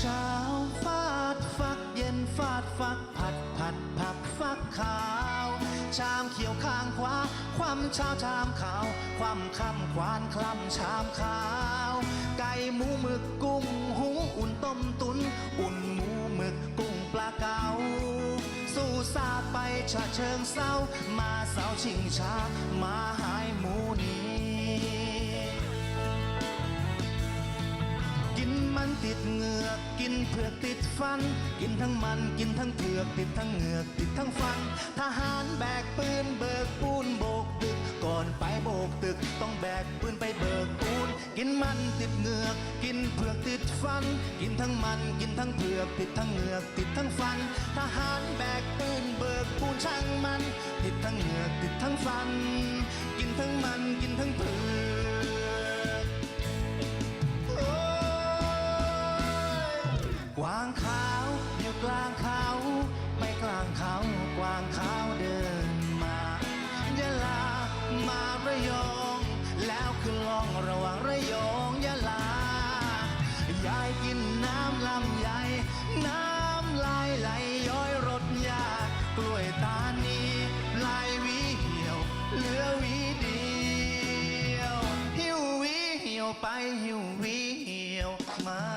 เช้าฟาดฟักเย็นฟาดฟักผัดผัดผักฟักขาว ชามเขียวข้างขวา ความเช้าชามขาว ความคำควานคลำชามขาว ไก่หมูหมึกกุ้งหุงอุ่นต้มตุน อุ่นหมูหมึกกุ้งปลาเก๋าสู่ซาไปชาเชิงเศร้า มาเสาชิงช้า มาหายหมูนี้ มันติดเหงือกกินเผือกติดฟัน กินทั้งมันกินทั้งเผือกติดทั้งเหงือกติดทั้งฟัน ทหารแบกปืนเบิกปูนโบกตึก ก่อนไปโบกตึกต้องแบกปืนไปเบิกปูน กินมันติดเหงือกกินเผือกติดฟัน กินทั้งมันกินทั้งเผือกติดทั้งเหงือกติดทั้งฟัน ทหารแบกปืนเบิกปูนช่างมันางขาวอยู่กลางเขาไปกลางเขากวางขาวเดินมายะลามาระยอง แล้วขึ้นลองระหว่างระยองยะลายายกินน้ำลำไยน้ำลายไหลย้อยรถยากกล้วยตานีลายวีเหี่ยว เหลือวีเดียว หิววีเหี่ยวไปหิววีเหี่ยวมา